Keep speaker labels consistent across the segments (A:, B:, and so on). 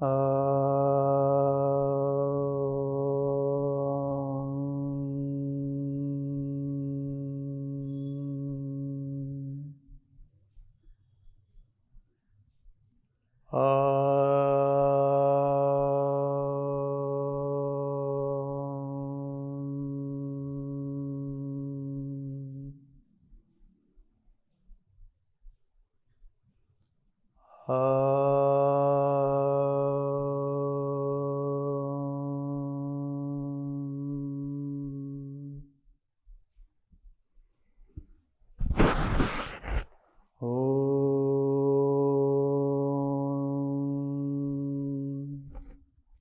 A: uh,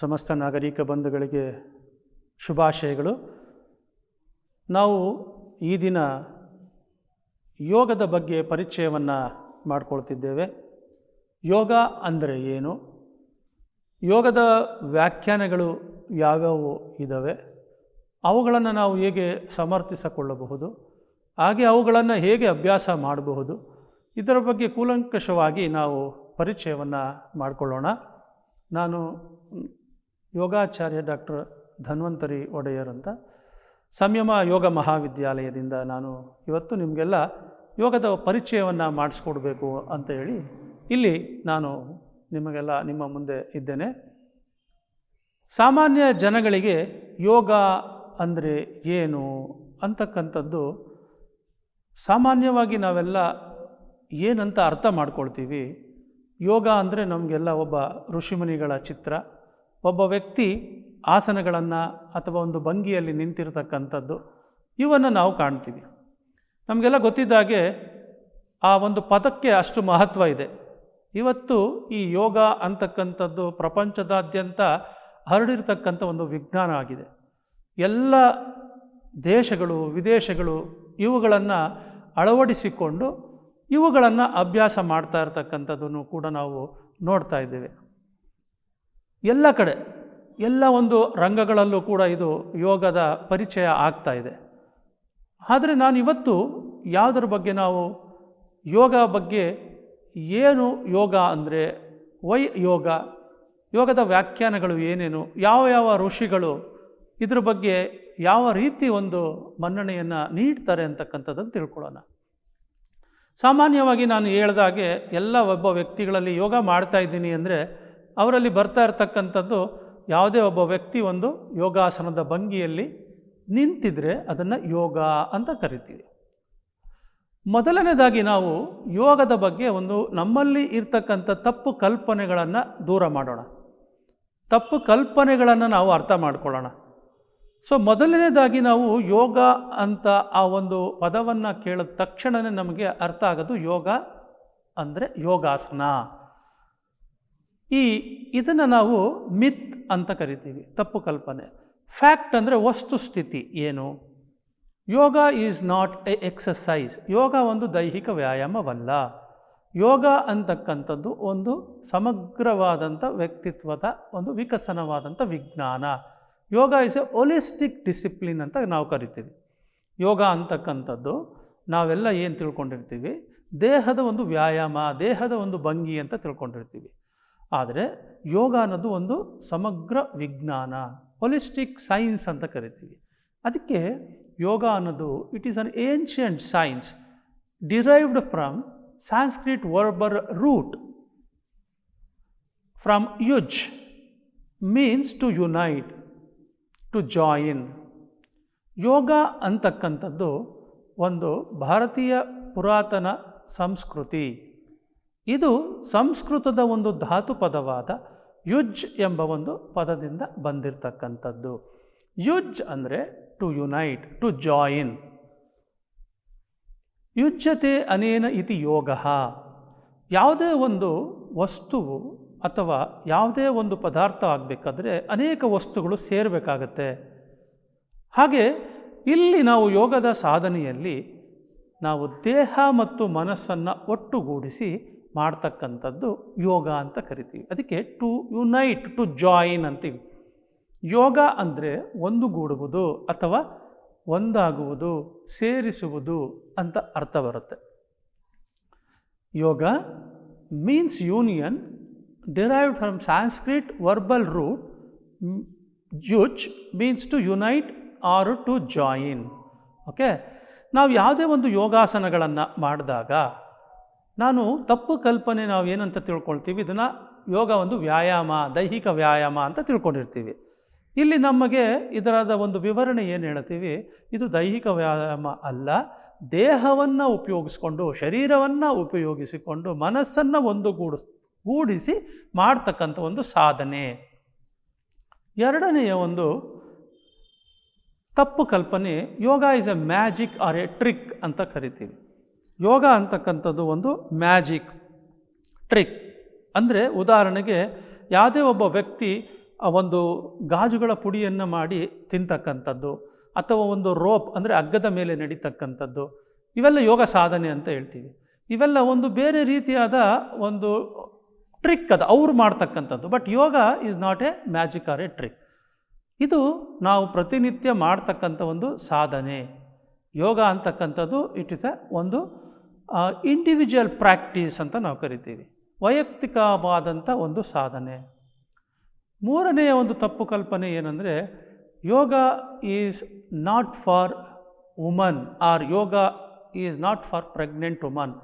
A: ಸಮಸ್ತ ನಾಗರಿಕ ಬಂಧುಗಳಿಗೆ ಶುಭಾಶಯಗಳು. ನಾವು ಈ ದಿನ ಯೋಗದ ಬಗ್ಗೆ ಪರಿಚಯವನ್ನು ಮಾಡಿಕೊಳ್ತಿದ್ದೇವೆ. ಯೋಗ ಅಂದರೆ ಏನು? ಯೋಗದ ವ್ಯಾಖ್ಯಾನಗಳು ಯಾವ್ಯಾವು ಇದ್ದಾವೆ ಅವುಗಳನ್ನು ನಾವು ಹೇಗೆ ಸಮರ್ಥಿಸಿಕೊಳ್ಳಬಹುದು? ಹಾಗೆ ಅವುಗಳನ್ನು ಹೇಗೆ ಅಭ್ಯಾಸ ಮಾಡಬಹುದು? ಇದರ ಬಗ್ಗೆ ಕೂಲಂಕಷವಾಗಿ ನಾವು ಪರಿಚಯವನ್ನು ಮಾಡಿಕೊಳ್ಳೋಣ. ನಾನು ಯೋಗಾಚಾರ್ಯ ಡಾಕ್ಟರ್ ಧನ್ವಂತರಿ ಒಡೆಯರ್ ಅಂತ ಸಂಯಮ ಯೋಗ ಮಹಾವಿದ್ಯಾಲಯದಿಂದ ನಾನು ಇವತ್ತು ನಿಮಗೆಲ್ಲ ಯೋಗದ ಪರಿಚಯವನ್ನು ಮಾಡಿಸ್ಕೊಡ್ಬೇಕು ಅಂತ ಹೇಳಿ ಇಲ್ಲಿ ನಾನು ನಿಮಗೆಲ್ಲ ನಿಮ್ಮ ಮುಂದೆ ಇದ್ದೇನೆ. ಸಾಮಾನ್ಯ ಜನಗಳಿಗೆ ಯೋಗ ಅಂದರೆ ಏನು ಅಂತಕ್ಕಂಥದ್ದು ಸಾಮಾನ್ಯವಾಗಿ ನಾವೆಲ್ಲ ಏನಂತ ಅರ್ಥ ಮಾಡ್ಕೊಳ್ತೀವಿ? ಯೋಗ ಅಂದರೆ ನಮಗೆಲ್ಲ ಒಬ್ಬ ಋಷಿಮುನಿಗಳ ಚಿತ್ರ. ಒಬ್ಬ ವ್ಯಕ್ತಿ ಆಸನಗಳನ್ನು ಅಥವಾ ಒಂದು ಭಂಗಿಯಲ್ಲಿ ನಿಂತಿರತಕ್ಕಂಥದ್ದು, ಇವನ್ನು ನಾವು ಕಾಣ್ತೀವಿ. ನಮಗೆಲ್ಲ ಗೊತ್ತಿದ್ದಾಗೆ ಆ ಒಂದು ಪದಕ್ಕೆ ಅಷ್ಟು ಮಹತ್ವ ಇದೆ. ಇವತ್ತು ಈ ಯೋಗ ಅಂತಕ್ಕಂಥದ್ದು ಪ್ರಪಂಚದಾದ್ಯಂತ ಹರಡಿರ್ತಕ್ಕಂಥ ಒಂದು ವಿಜ್ಞಾನ ಆಗಿದೆ. ಎಲ್ಲ ದೇಶಗಳು, ವಿದೇಶಗಳು ಇವುಗಳನ್ನು ಅಳವಡಿಸಿಕೊಂಡು ಇವುಗಳನ್ನು ಅಭ್ಯಾಸ ಮಾಡ್ತಾ ಇರತಕ್ಕಂಥದ್ದನ್ನು ಕೂಡ ನಾವು ನೋಡ್ತಾ ಇದ್ದೇವೆ. ಎಲ್ಲ ಕಡೆ, ಎಲ್ಲ ಒಂದು ರಂಗಗಳಲ್ಲೂ ಕೂಡ ಇದು ಯೋಗದ ಪರಿಚಯ ಆಗ್ತಾ ಇದೆ. ಆದರೆ ನಾನು ಇವತ್ತು ಯಾವುದರ ಬಗ್ಗೆ ನಾವು ಯೋಗ ಬಗ್ಗೆ ಏನು ಯೋಗ ಅಂದರೆ, ವೈ ಯೋಗ, ಯೋಗದ ವ್ಯಾಖ್ಯಾನಗಳು ಏನೇನು, ಯಾವ ಯಾವ ಋಷಿಗಳು ಇದ್ರ ಬಗ್ಗೆ ಯಾವ ರೀತಿ ಒಂದು ಮನ್ನಣೆಯನ್ನು ನೀಡ್ತಾರೆ ಅಂತಕ್ಕಂಥದ್ದನ್ನು ತಿಳ್ಕೊಳ್ಳೋಣ. ಸಾಮಾನ್ಯವಾಗಿ ನಾನು ಹೇಳ್ದಾಗೆ ಎಲ್ಲ ಒಬ್ಬ ವ್ಯಕ್ತಿಗಳಲ್ಲಿ ಯೋಗ ಮಾಡ್ತಾ ಇದ್ದೀನಿ ಅಂದರೆ ಅವರಲ್ಲಿ ಬರ್ತಾ ಇರತಕ್ಕಂಥದ್ದು ಯಾವುದೇ ಒಬ್ಬ ವ್ಯಕ್ತಿ ಒಂದು ಯೋಗಾಸನದ ಭಂಗಿಯಲ್ಲಿ ನಿಂತಿದ್ರೆ ಅದನ್ನು ಯೋಗ ಅಂತ ಕರಿತೀವಿ. ಮೊದಲನೇದಾಗಿ ನಾವು ಯೋಗದ ಬಗ್ಗೆ ಒಂದು ನಮ್ಮಲ್ಲಿ ಇರ್ತಕ್ಕಂಥ ತಪ್ಪು ಕಲ್ಪನೆಗಳನ್ನು ದೂರ ಮಾಡೋಣ. ತಪ್ಪು ಕಲ್ಪನೆಗಳನ್ನು ನಾವು ಅರ್ಥ ಮಾಡ್ಕೊಳ್ಳೋಣ. ಸೊ, ಮೊದಲನೇದಾಗಿ ನಾವು ಯೋಗ ಅಂತ ಆ ಒಂದು ಪದವನ್ನು ಕೇಳಿದ ತಕ್ಷಣವೇ ನಮಗೆ ಅರ್ಥ ಆಗೋದು ಯೋಗ ಅಂದರೆ ಯೋಗಾಸನ. ಈ ಇದನ್ನು ನಾವು ಮಿತ್ ಅಂತ ಕರಿತೀವಿ, ತಪ್ಪು ಕಲ್ಪನೆ. ಫ್ಯಾಕ್ಟ್ ಅಂದರೆ ವಸ್ತು ಸ್ಥಿತಿ ಏನು? Yoga is not a exercise yoga ಒಂದು ದೈಹಿಕ ವ್ಯಾಯಾಮವಲ್ಲ. ಯೋಗ ಅಂತಕ್ಕಂಥದ್ದು ಒಂದು ಸಮಗ್ರವಾದಂಥ ವ್ಯಕ್ತಿತ್ವದ ಒಂದು ವಿಕಸನವಾದಂಥ ವಿಜ್ಞಾನ. Yoga is a holistic discipline ಅಂತ ನಾವು ಕರಿತೀವಿ. ಯೋಗ ಅಂತಕ್ಕಂಥದ್ದು ನಾವೆಲ್ಲ ಏನು ತಿಳ್ಕೊಂಡಿರ್ತೀವಿ? ದೇಹದ ಒಂದು ವ್ಯಾಯಾಮ, ದೇಹದ ಒಂದು ಭಂಗಿ ಅಂತ ತಿಳ್ಕೊಂಡಿರ್ತೀವಿ. ಆದರೆ ಯೋಗ ಅನ್ನೋದು ಒಂದು ಸಮಗ್ರ ವಿಜ್ಞಾನ ಹೊಲಿಸ್ಟಿಕ್ ಸೈನ್ಸ್ ಅಂತ ಕರಿತೀವಿ. ಅದಕ್ಕೆ ಯೋಗ ಅನ್ನೋದು it is an ancient science derived from Sanskrit verbal root from yuj means to unite to join yoga ಅಂತಕ್ಕಂಥದ್ದು ಒಂದು ಭಾರತೀಯ ಪುರಾತನ ಸಂಸ್ಕೃತಿ. ಇದು ಸಂಸ್ಕೃತದ ಒಂದು ಧಾತು ಪದವಾದ ಯುಜ್ ಎಂಬ ಒಂದು ಪದದಿಂದ ಬಂದಿರತಕ್ಕಂಥದ್ದು. ಯುಜ್ ಅಂದರೆ ಟು ಯುನೈಟ್ ಟು ಜಾಯಿನ್ ಯುಜ್ಯತೆ ಅನೇನ ಇತಿ ಯೋಗ. ಯಾವುದೇ ಒಂದು ವಸ್ತುವು ಅಥವಾ ಯಾವುದೇ ಒಂದು ಪದಾರ್ಥ ಆಗಬೇಕಾದ್ರೆ ಅನೇಕ ವಸ್ತುಗಳು ಸೇರಬೇಕಾಗತ್ತೆ. ಹಾಗೆ ಇಲ್ಲಿ ನಾವು ಯೋಗದ ಸಾಧನೆಯಲ್ಲಿ ನಾವು ದೇಹ ಮತ್ತು ಮನಸ್ಸನ್ನು ಒಟ್ಟುಗೂಡಿಸಿ ಮಾಡ್ತಕ್ಕಂಥದ್ದು ಯೋಗ ಅಂತ ಕರಿತೀವಿ. ಅದಕ್ಕೆ ಟು ಯುನೈಟ್ ಟು ಜಾಯಿನ್ ಅಂತೀವಿ. ಯೋಗ ಅಂದರೆ ಒಂದುಗೂಡುವುದು ಅಥವಾ ಒಂದಾಗುವುದು, ಸೇರಿಸುವುದು ಅಂತ ಅರ್ಥ ಬರುತ್ತೆ. Yoga means union derived from Sanskrit verbal root yuj means to unite or to join okay ನಾವು ಯಾವುದೇ ಒಂದು ಯೋಗಾಸನಗಳನ್ನು ಮಾಡಿದಾಗ ನಾನು ತಪ್ಪು ಕಲ್ಪನೆ ನಾವು ಏನಂತ ತಿಳ್ಕೊಳ್ತೀವಿ? ಇದನ್ನು ಯೋಗ ಒಂದು ವ್ಯಾಯಾಮ, ದೈಹಿಕ ವ್ಯಾಯಾಮ ಅಂತ ತಿಳ್ಕೊಂಡಿರ್ತೀವಿ. ಇಲ್ಲಿ ನಮಗೆ ಇದರಾದ ಒಂದು ವಿವರಣೆ ಏನು ಹೇಳ್ತೀವಿ? ಇದು ದೈಹಿಕ ವ್ಯಾಯಾಮ ಅಲ್ಲ. ದೇಹವನ್ನು ಉಪಯೋಗಿಸ್ಕೊಂಡು, ಶರೀರವನ್ನು ಉಪಯೋಗಿಸಿಕೊಂಡು, ಮನಸ್ಸನ್ನು ಒಂದುಗೂಡಿಸ್ ಗೂಡಿಸಿ ಮಾಡ್ತಕ್ಕಂಥ ಒಂದು ಸಾಧನೆ. ಎರಡನೆಯ ಒಂದು ತಪ್ಪು ಕಲ್ಪನೆ yoga is a magic or a trick ಅಂತ ಕರಿತೀವಿ. ಯೋಗ ಅಂತಕ್ಕಂಥದ್ದು ಒಂದು ಮ್ಯಾಜಿಕ್ ಟ್ರಿಕ್. ಅಂದರೆ ಉದಾಹರಣೆಗೆ ಯಾವುದೇ ಒಬ್ಬ ವ್ಯಕ್ತಿ ಒಂದು ಗಾಜುಗಳ ಪುಡಿಯನ್ನು ಮಾಡಿ ತಿಂತಕ್ಕಂಥದ್ದು ಅಥವಾ ಒಂದು ರೋಪ್ ಅಂದರೆ ಅಗ್ಗದ ಮೇಲೆ ನಡೀತಕ್ಕಂಥದ್ದು. ಇವೆಲ್ಲ ಯೋಗ ಸಾಧನೆ ಅಂತ ಹೇಳ್ತೀವಿ. ಇವೆಲ್ಲ ಒಂದು ಬೇರೆ ರೀತಿಯಾದ ಒಂದು ಟ್ರಿಕ್ ಅದು ಅವ್ರು ಮಾಡ್ತಕ್ಕಂಥದ್ದು. But yoga is not a magic or a trick. ಇದು ನಾವು ಪ್ರತಿನಿತ್ಯ ಮಾಡ್ತಕ್ಕಂಥ ಒಂದು ಸಾಧನೆ. ಯೋಗ ಅಂತಕ್ಕಂಥದ್ದು ಇಟ್ ಇಸ್ ಎ ಒಂದು ಇಂಡಿವಿಜುವಲ್ ಪ್ರಾಕ್ಟೀಸ್ ಅಂತ ನಾವು ಕರಿತೀವಿ. ವೈಯಕ್ತಿಕವಾದಂಥ ಒಂದು ಸಾಧನೆ. ಮೂರನೆಯ ಒಂದು ತಪ್ಪು ಕಲ್ಪನೆ ಏನಂದರೆ, yoga is not for woman or yoga is not for pregnant woman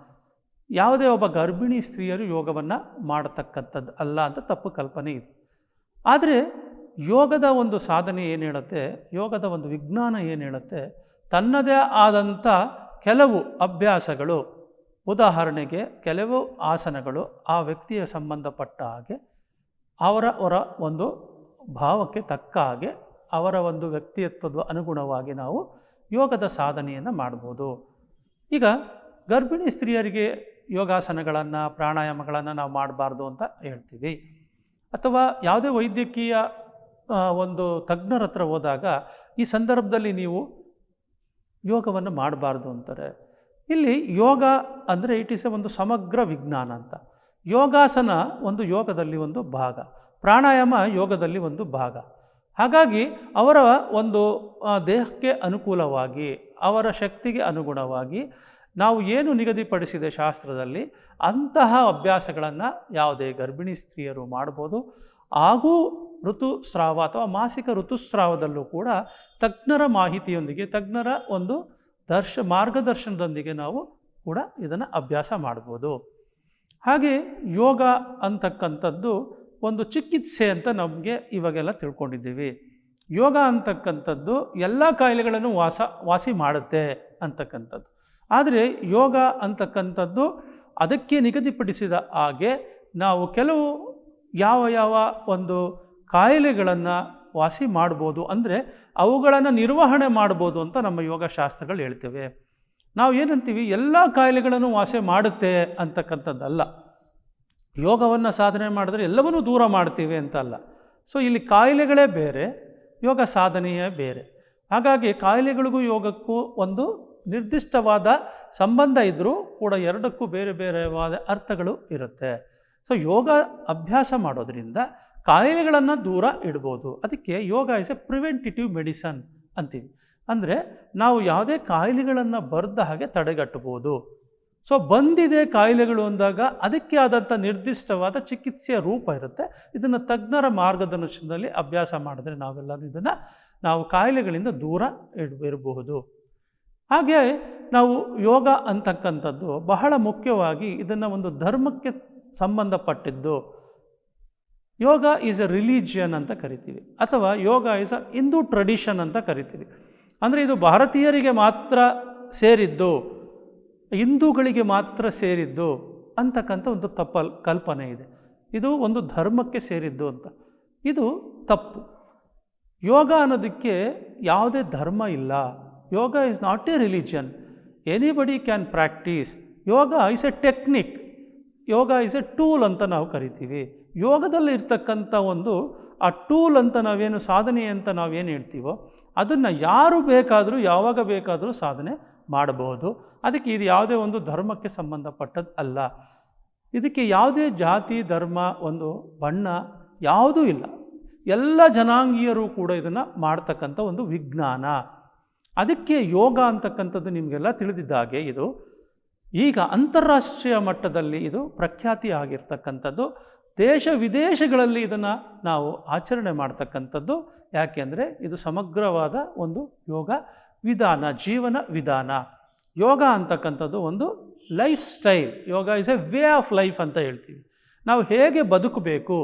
A: ಯಾವುದೇ ಒಬ್ಬ ಗರ್ಭಿಣಿ ಸ್ತ್ರೀಯರು ಯೋಗವನ್ನು ಮಾಡತಕ್ಕಂಥದ್ದು ಅಲ್ಲ ಅಂತ ತಪ್ಪು ಕಲ್ಪನೆ ಇದೆ. ಆದರೆ, ಯೋಗದ ಒಂದು ಸಾಧನೆ ಏನು ಹೇಳುತ್ತೆ? ಯೋಗದ ಒಂದು ವಿಜ್ಞಾನ ಏನು ಹೇಳುತ್ತೆ? ತನ್ನದೇ ಆದಂಥ ಕೆಲವು ಅಭ್ಯಾಸಗಳು ಉದಾಹರಣೆಗೆ ಕೆಲವು ಆಸನಗಳು ಆ ವ್ಯಕ್ತಿಯ ಸಂಬಂಧಪಟ್ಟ ಹಾಗೆ ಅವರ ಅವರ ಒಂದು ಭಾವಕ್ಕೆ ತಕ್ಕ ಹಾಗೆ ಅವರ ಒಂದು ವ್ಯಕ್ತಿತ್ವದ ಅನುಗುಣವಾಗಿ ನಾವು ಯೋಗದ ಸಾಧನೆಯನ್ನು ಮಾಡ್ಬೋದು. ಈಗ ಗರ್ಭಿಣಿ ಸ್ತ್ರೀಯರಿಗೆ ಯೋಗಾಸನಗಳನ್ನು, ಪ್ರಾಣಾಯಾಮಗಳನ್ನು ನಾವು ಮಾಡಬಾರ್ದು ಅಂತ ಹೇಳ್ತೀವಿ. ಅಥವಾ ಯಾವುದೇ ವೈದ್ಯಕೀಯ ಒಂದು ತಜ್ಞರ ಹತ್ರ ಹೋದಾಗ ಈ ಸಂದರ್ಭದಲ್ಲಿ ನೀವು ಯೋಗವನ್ನು ಮಾಡಬಾರ್ದು ಅಂತಾರೆ. ಇಲ್ಲಿ ಯೋಗ ಅಂದರೆ ಇಟ್ ಈಸ್ ಎ ಒಂದು ಸಮಗ್ರ ವಿಜ್ಞಾನ ಅಂತ. ಯೋಗಾಸನ ಒಂದು ಯೋಗದಲ್ಲಿ ಒಂದು ಭಾಗ. ಪ್ರಾಣಾಯಾಮ ಯೋಗದಲ್ಲಿ ಒಂದು ಭಾಗ. ಹಾಗಾಗಿ ಅವರ ಒಂದು ದೇಹಕ್ಕೆ ಅನುಕೂಲವಾಗಿ, ಅವರ ಶಕ್ತಿಗೆ ಅನುಗುಣವಾಗಿ ನಾವು ಏನು ನಿಗದಿಪಡಿಸಿದೆ ಶಾಸ್ತ್ರದಲ್ಲಿ ಅಂತಹ ಅಭ್ಯಾಸಗಳನ್ನು ಯಾವುದೇ ಗರ್ಭಿಣಿ ಸ್ತ್ರೀಯರು ಮಾಡ್ಬೋದು. ಹಾಗೂ ಋತುಸ್ರಾವ ಅಥವಾ ಮಾಸಿಕ ಋತುಸ್ರಾವದಲ್ಲೂ ಕೂಡ ತಜ್ಞರ ಮಾಹಿತಿಯೊಂದಿಗೆ, ತಜ್ಞರ ಒಂದು ದರ್ಶ ಮಾರ್ಗದರ್ಶನದೊಂದಿಗೆ ನಾವು ಕೂಡ ಇದನ್ನು ಅಭ್ಯಾಸ ಮಾಡ್ಬೋದು. ಹಾಗೆ ಯೋಗ ಅಂತಕ್ಕಂಥದ್ದು ಒಂದು ಚಿಕಿತ್ಸೆ ಅಂತ ನಮಗೆ ಇವಾಗೆಲ್ಲ ತಿಳ್ಕೊಂಡಿದ್ದೀವಿ. ಯೋಗ ಅಂತಕ್ಕಂಥದ್ದು ಎಲ್ಲ ಕಾಯಿಲೆಗಳನ್ನು ವಾಸ, ವಾಸಿ ಮಾಡುತ್ತೆ ಅಂತಕ್ಕಂಥದ್ದು. ಆದರೆ ಯೋಗ ಅಂತಕ್ಕಂಥದ್ದು ಅದಕ್ಕೆ ನಿಗದಿಪಡಿಸಿದ ಹಾಗೆ ನಾವು ಕೆಲವು ಯಾವ ಯಾವ ಒಂದು ಕಾಯಿಲೆಗಳನ್ನು ವಾಸಿ ಮಾಡ್ಬೋದು ಅಂದರೆ ಅವುಗಳನ್ನು ನಿರ್ವಹಣೆ ಮಾಡ್ಬೋದು ಅಂತ ನಮ್ಮ ಯೋಗಶಾಸ್ತ್ರಗಳು ಹೇಳ್ತೇವೆ. ನಾವು ಏನಂತೀವಿ? ಎಲ್ಲ ಕಾಯಿಲೆಗಳನ್ನು ವಾಸೆ ಮಾಡುತ್ತೆ ಅಂತಕ್ಕಂಥದ್ದಲ್ಲ. ಯೋಗವನ್ನು ಸಾಧನೆ ಮಾಡಿದ್ರೆ ಎಲ್ಲವನ್ನೂ ದೂರ ಮಾಡ್ತೀವಿ ಅಂತ ಅಲ್ಲ. ಸೊ ಇಲ್ಲಿ ಕಾಯಿಲೆಗಳೇ ಬೇರೆ, ಯೋಗ ಸಾಧನೆಯೇ ಬೇರೆ. ಹಾಗಾಗಿ ಕಾಯಿಲೆಗಳಿಗೂ ಯೋಗಕ್ಕೂ ಒಂದು ನಿರ್ದಿಷ್ಟವಾದ ಸಂಬಂಧ ಇದ್ದರೂ ಕೂಡ ಎರಡಕ್ಕೂ ಬೇರೆ ಬೇರೆವಾದ ಅರ್ಥಗಳು ಇರುತ್ತೆ. ಸೊ ಯೋಗ ಅಭ್ಯಾಸ ಮಾಡೋದ್ರಿಂದ ಕಾಯಿಲೆಗಳನ್ನು ದೂರ ಇಡ್ಬೋದು. ಅದಕ್ಕೆ yoga is a preventive medicine ಅಂತೀವಿ. ಅಂದರೆ ನಾವು ಯಾವುದೇ ಕಾಯಿಲೆಗಳನ್ನು ಬರೆದ ಹಾಗೆ ತಡೆಗಟ್ಟಬೋದು. ಸೊ ಬಂದಿದೆ ಕಾಯಿಲೆಗಳು ಅಂದಾಗ ಅದಕ್ಕೆ ಆದಂಥ ನಿರ್ದಿಷ್ಟವಾದ ಚಿಕಿತ್ಸೆಯ ರೂಪ ಇರುತ್ತೆ. ಇದನ್ನು ತಜ್ಞರ ಮಾರ್ಗದರ್ಶನದಲ್ಲಿ ಅಭ್ಯಾಸ ಮಾಡಿದ್ರೆ ನಾವೆಲ್ಲರೂ ಇದನ್ನು ನಾವು ಕಾಯಿಲೆಗಳಿಂದ ದೂರ ಇರಬಹುದು. ಹಾಗೆ ನಾವು ಯೋಗ ಅಂತಕ್ಕಂಥದ್ದು ಬಹಳ ಮುಖ್ಯವಾಗಿ ಇದನ್ನು ಒಂದು ಧರ್ಮಕ್ಕೆ ಸಂಬಂಧಪಟ್ಟಿದ್ದು. ಯೋಗ ಈಸ್ ಎ ರಿಲಿಜಿಯನ್ ಅಂತ ಕರಿತೀವಿ. ಅಥವಾ yoga is a Hindu tradition ಅಂತ ಕರಿತೀವಿ. ಅಂದರೆ ಇದು ಭಾರತೀಯರಿಗೆ ಮಾತ್ರ ಸೇರಿದ್ದು, ಹಿಂದೂಗಳಿಗೆ ಮಾತ್ರ ಸೇರಿದ್ದು ಅಂತಕ್ಕಂಥ ಒಂದು ತಪ್ಪಲ್, ಕಲ್ಪನೆ ಇದೆ. ಇದು ಒಂದು ಧರ್ಮಕ್ಕೆ ಸೇರಿದ್ದು ಅಂತ. ಇದು ತಪ್ಪು. ಯೋಗ ಅನ್ನೋದಕ್ಕೆ ಯಾವುದೇ ಧರ್ಮ ಇಲ್ಲ. Yoga is not a religion anybody can practise yoga is a technique yoga is a tool ಅಂತ ನಾವು ಕರಿತೀವಿ. ಯೋಗದಲ್ಲಿ ಇರ್ತಕ್ಕಂಥ ಒಂದು ಆ ಟೂಲ್ ಅಂತ ನಾವೇನು ಸಾಧನೆ ಅಂತ ನಾವೇನು ಹೇಳ್ತೀವೋ ಅದನ್ನು ಯಾರು ಬೇಕಾದರೂ, ಯಾವಾಗ ಬೇಕಾದರೂ ಸಾಧನೆ ಮಾಡಬಹುದು. ಅದಕ್ಕೆ ಇದು ಯಾವುದೇ ಒಂದು ಧರ್ಮಕ್ಕೆ ಸಂಬಂಧಪಟ್ಟದ್ದು ಅಲ್ಲ. ಇದಕ್ಕೆ ಯಾವುದೇ ಜಾತಿ, ಧರ್ಮ, ಒಂದು ಬಣ್ಣ ಯಾವುದೂ ಇಲ್ಲ. ಎಲ್ಲ ಜನಾಂಗೀಯರು ಕೂಡ ಇದನ್ನು ಮಾಡ್ತಕ್ಕಂಥ ಒಂದು ವಿಜ್ಞಾನ. ಅದಕ್ಕೆ ಯೋಗ ಅಂತಕ್ಕಂಥದ್ದು ನಿಮಗೆಲ್ಲ ತಿಳಿದಿದ್ದ ಹಾಗೆ ಇದು ಈಗ ಅಂತಾರಾಷ್ಟ್ರೀಯ ಮಟ್ಟದಲ್ಲಿ ಇದು ಪ್ರಖ್ಯಾತಿ ಆಗಿರ್ತಕ್ಕಂಥದ್ದು ದೇಶ ವಿದೇಶಗಳಲ್ಲಿ ಇದನ್ನು ನಾವು ಆಚರಣೆ ಮಾಡ್ತಕ್ಕಂಥದ್ದು ಯಾಕೆಂದರೆ ಇದು ಸಮಗ್ರವಾದ ಒಂದು ಯೋಗ ವಿಧಾನ, ಜೀವನ ವಿಧಾನ. ಯೋಗ ಅಂತಕ್ಕಂಥದ್ದು ಒಂದು lifestyle yoga is a way of life ಅಂತ ಹೇಳ್ತೀವಿ. ನಾವು ಹೇಗೆ ಬದುಕಬೇಕು,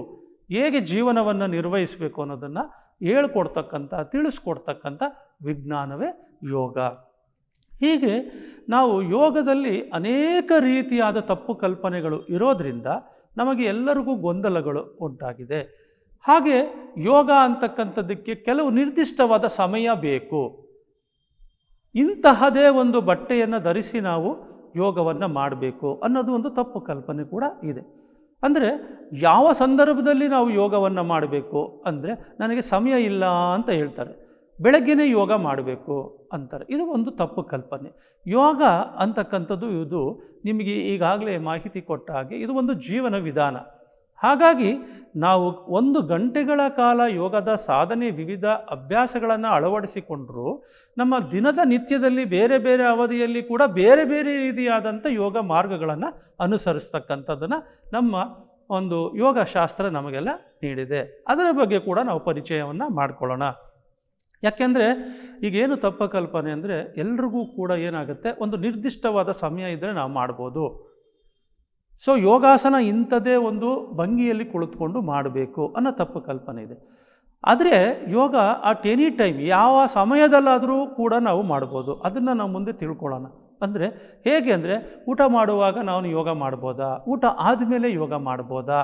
A: ಹೇಗೆ ಜೀವನವನ್ನು ನಿರ್ವಹಿಸಬೇಕು ಅನ್ನೋದನ್ನು ಹೇಳ್ಕೊಡ್ತಕ್ಕಂಥ, ತಿಳಿಸ್ಕೊಡ್ತಕ್ಕಂಥ ವಿಜ್ಞಾನವೇ ಯೋಗ. ಹೀಗೆ ನಾವು ಯೋಗದಲ್ಲಿ ಅನೇಕ ರೀತಿಯಾದ ತಪ್ಪು ಕಲ್ಪನೆಗಳು ಇರೋದರಿಂದ ನಮಗೆ ಎಲ್ಲರಿಗೂ ಗೊಂದಲಗಳು ಉಂಟಾಗಿದೆ. ಹಾಗೆ ಯೋಗ ಅಂತಕ್ಕಂಥದ್ದಕ್ಕೆ ಕೆಲವು ನಿರ್ದಿಷ್ಟವಾದ ಸಮಯ ಬೇಕು. ಇಂತಹದೇ ಒಂದು ಬಟ್ಟೆಯನ್ನು ಧರಿಸಿ ನಾವು ಯೋಗವನ್ನು ಮಾಡಬೇಕು ಅನ್ನೋದು ಒಂದು ತಪ್ಪು ಕಲ್ಪನೆ ಕೂಡ ಇದೆ. ಅಂದರೆ ಯಾವ ಸಂದರ್ಭದಲ್ಲಿ ನಾವು ಯೋಗವನ್ನು ಮಾಡಬೇಕು ಅಂದರೆ ನನಗೆ ಸಮಯ ಇಲ್ಲ ಅಂತ ಹೇಳ್ತಾರೆ. ಬೆಳಗ್ಗೆನೇ ಯೋಗ ಮಾಡಬೇಕು ಅಂತಾರೆ. ಇದು ಒಂದು ತಪ್ಪು ಕಲ್ಪನೆ. ಯೋಗ ಅಂತಕ್ಕಂಥದ್ದು ಇದು ನಿಮಗೆ ಈಗಾಗಲೇ ಮಾಹಿತಿ ಕೊಟ್ಟ ಹಾಗೆ ಇದು ಒಂದು ಜೀವನ ವಿಧಾನ. ಹಾಗಾಗಿ ನಾವು ಒಂದು ಗಂಟೆಗಳ ಕಾಲ ಯೋಗದ ಸಾಧನೆ ವಿವಿಧ ಅಭ್ಯಾಸಗಳನ್ನು ಅಳವಡಿಸಿಕೊಂಡರೂ ನಮ್ಮ ದಿನದ ನಿತ್ಯದಲ್ಲಿ ಬೇರೆ ಬೇರೆ ಅವಧಿಯಲ್ಲಿ ಕೂಡ ಬೇರೆ ಬೇರೆ ರೀತಿಯಾದಂಥ ಯೋಗ ಮಾರ್ಗಗಳನ್ನು ಅನುಸರಿಸ್ತಕ್ಕಂಥದ್ದನ್ನು ನಮ್ಮ ಒಂದು ಯೋಗಶಾಸ್ತ್ರ ನಮಗೆಲ್ಲ ನೀಡಿದೆ. ಅದರ ಬಗ್ಗೆ ಕೂಡ ನಾವು ಪರಿಚಯವನ್ನು ಮಾಡಿಕೊಳ್ಳೋಣ. ಯಾಕೆಂದರೆ ಈಗೇನು ತಪ್ಪ ಕಲ್ಪನೆ ಅಂದರೆ ಎಲ್ರಿಗೂ ಕೂಡ ಏನಾಗುತ್ತೆ? ಒಂದು ನಿರ್ದಿಷ್ಟವಾದ ಸಮಯ ಇದ್ದರೆ ನಾವು ಮಾಡ್ಬೋದು. ಸೊ ಯೋಗಾಸನ ಇಂಥದ್ದೇ ಒಂದು ಭಂಗಿಯಲ್ಲಿ ಕುಳಿತುಕೊಂಡು ಮಾಡಬೇಕು ಅನ್ನೋ ತಪ್ಪು ಕಲ್ಪನೆ ಇದೆ. ಆದರೆ ಯೋಗ ಅಟ್ ಎನಿ ಟೈಮ್ ಯಾವ ಸಮಯದಲ್ಲಾದರೂ ಕೂಡ ನಾವು ಮಾಡ್ಬೋದು. ಅದನ್ನು ನಾವು ಮುಂದೆ ತಿಳ್ಕೊಳ್ಳೋಣ. ಅಂದರೆ ಹೇಗೆ ಅಂದರೆ ಊಟ ಮಾಡುವಾಗ ನಾವು ಯೋಗ ಮಾಡ್ಬೋದಾ? ಊಟ ಆದಮೇಲೆ ಯೋಗ ಮಾಡ್ಬೋದಾ?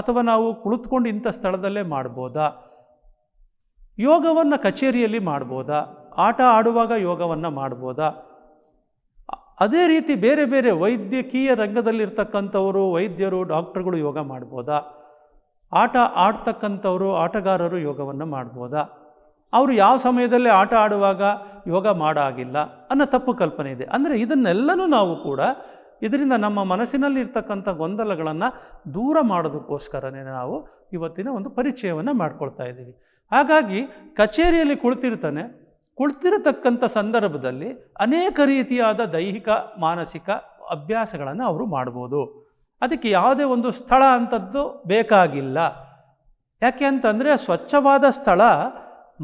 A: ಅಥವಾ ನಾವು ಕುಳಿತುಕೊಂಡು ಇಂಥ ಸ್ಥಳದಲ್ಲೇ ಮಾಡ್ಬೋದಾ? ಯೋಗವನ್ನು ಕಚೇರಿಯಲ್ಲಿ ಮಾಡ್ಬೋದಾ? ಆಟ ಆಡುವಾಗ ಯೋಗವನ್ನು ಮಾಡ್ಬೋದಾ? ಅದೇ ರೀತಿ ಬೇರೆ ಬೇರೆ ವೈದ್ಯಕೀಯ ರಂಗದಲ್ಲಿರ್ತಕ್ಕಂಥವರು, ವೈದ್ಯರು, ಡಾಕ್ಟರ್ಗಳು ಯೋಗ ಮಾಡ್ಬೋದಾ? ಆಟ ಆಡ್ತಕ್ಕಂಥವರು, ಆಟಗಾರರು ಯೋಗವನ್ನು ಮಾಡ್ಬೋದಾ? ಅವರು ಯಾವ ಸಮಯದಲ್ಲಿ ಆಟ ಆಡುವಾಗ ಯೋಗ ಮಾಡಾಗಿಲ್ಲ ಅನ್ನೋ ತಪ್ಪು ಕಲ್ಪನೆ ಇದೆ. ಅಂದರೆ ಇದನ್ನೆಲ್ಲನೂ ನಾವು ಕೂಡ ಇದರಿಂದ ನಮ್ಮ ಮನಸ್ಸಿನಲ್ಲಿ ಇರ್ತಕ್ಕಂಥ ಗೊಂದಲಗಳನ್ನು ದೂರ ಮಾಡೋದಕ್ಕೋಸ್ಕರನೇ ನಾವು ಇವತ್ತಿನ ಒಂದು ಪರಿಚಯವನ್ನು ಮಾಡ್ಕೊಳ್ತಾ ಇದ್ದೀವಿ. ಹಾಗಾಗಿ ಕಚೇರಿಯಲ್ಲಿ ಕುಳಿತಿರ್ತಾನೆ, ಕುಳಿತಿರತಕ್ಕಂಥ ಸಂದರ್ಭದಲ್ಲಿ ಅನೇಕ ರೀತಿಯಾದ ದೈಹಿಕ, ಮಾನಸಿಕ ಅಭ್ಯಾಸಗಳನ್ನು ಅವರು ಮಾಡ್ಬೋದು. ಅದಕ್ಕೆ ಯಾವುದೇ ಒಂದು ಸ್ಥಳ ಅಂಥದ್ದು ಬೇಕಾಗಿಲ್ಲ. ಯಾಕೆ ಅಂತಂದರೆ ಸ್ವಚ್ಛವಾದ ಸ್ಥಳ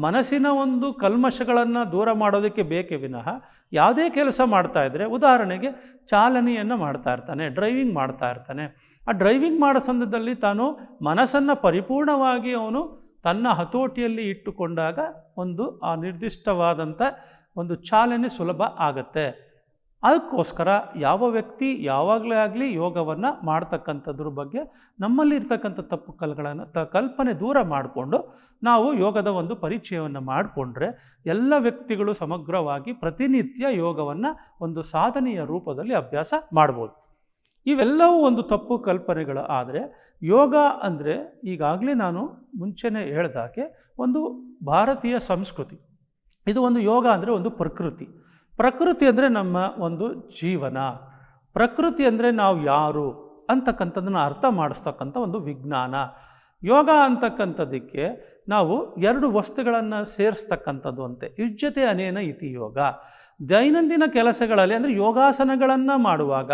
A: ಮನಸ್ಸಿನ ಒಂದು ಕಲ್ಮಶಗಳನ್ನು ದೂರ ಮಾಡೋದಕ್ಕೆ ಬೇಕೇ ವಿನಃ ಯಾವುದೇ ಕೆಲಸ ಮಾಡ್ತಾ ಇದ್ದರೆ ಉದಾಹರಣೆಗೆ ಚಾಲನೆಯನ್ನು ಮಾಡ್ತಾ ಇರ್ತಾನೆ, ಡ್ರೈವಿಂಗ್ ಮಾಡ್ತಾ ಇರ್ತಾನೆ. ಆ ಡ್ರೈವಿಂಗ್ ಮಾಡೋ ಸಂದರ್ಭದಲ್ಲಿ ತಾನು ಮನಸ್ಸನ್ನು ಪರಿಪೂರ್ಣವಾಗಿ ಅವನು ತನ್ನ ಹತೋಟಿಯಲ್ಲಿ ಇಟ್ಟುಕೊಂಡಾಗ ಒಂದು, ಆ ನಿರ್ದಿಷ್ಟವಾದಂಥ ಒಂದು ಚಾಲನೆ ಸುಲಭ ಆಗತ್ತೆ. ಅದಕ್ಕೋಸ್ಕರ ಯಾವ ವ್ಯಕ್ತಿ ಯಾವಾಗಲೇ ಆಗಲಿ ಯೋಗವನ್ನು ಮಾಡ್ತಕ್ಕಂಥದ್ರ ಬಗ್ಗೆ ನಮ್ಮಲ್ಲಿ ಇರ್ತಕ್ಕಂಥ ತಪ್ಪು ಕಲ್ಗಳನ್ನು, ತ ಕಲ್ಪನೆ ದೂರ ಮಾಡಿಕೊಂಡು ನಾವು ಯೋಗದ ಒಂದು ಪರಿಚಯವನ್ನು ಮಾಡಿಕೊಂಡ್ರೆ ಎಲ್ಲ ವ್ಯಕ್ತಿಗಳು ಸಮಗ್ರವಾಗಿ ಪ್ರತಿನಿತ್ಯ ಯೋಗವನ್ನು ಒಂದು ಸಾಧನೆಯ ರೂಪದಲ್ಲಿ ಅಭ್ಯಾಸ ಮಾಡ್ಬೋದು. ಇವೆಲ್ಲವೂ ಒಂದು ತಪ್ಪು ಕಲ್ಪನೆಗಳು. ಆದರೆ ಯೋಗ ಅಂದರೆ ಈಗಾಗಲೇ ನಾನು ಮುಂಚೆನೇ ಹೇಳ್ದಾಕೆ ಒಂದು ಭಾರತೀಯ ಸಂಸ್ಕೃತಿ. ಇದು ಒಂದು ಯೋಗ ಅಂದರೆ ಒಂದು ಪ್ರಕೃತಿ. ಪ್ರಕೃತಿ ಅಂದರೆ ನಮ್ಮ ಒಂದು ಜೀವನ. ಪ್ರಕೃತಿ ಅಂದರೆ ನಾವು ಯಾರು ಅಂತಕ್ಕಂಥದ್ದನ್ನು ಅರ್ಥ ಮಾಡಿಸ್ತಕ್ಕಂಥ ಒಂದು ವಿಜ್ಞಾನ. ಯೋಗ ಅಂತಕ್ಕಂಥದ್ದಕ್ಕೆ ನಾವು ಎರಡು ವಸ್ತುಗಳನ್ನು ಸೇರಿಸ್ತಕ್ಕಂಥದ್ದು ಅಂತೆ. ಯುಜ್ಯತೆ ಅನೇನ ಇತಿ ಯೋಗ. ದೈನಂದಿನ ಕೆಲಸಗಳಲ್ಲಿ ಅಂದರೆ ಯೋಗಾಸನಗಳನ್ನು ಮಾಡುವಾಗ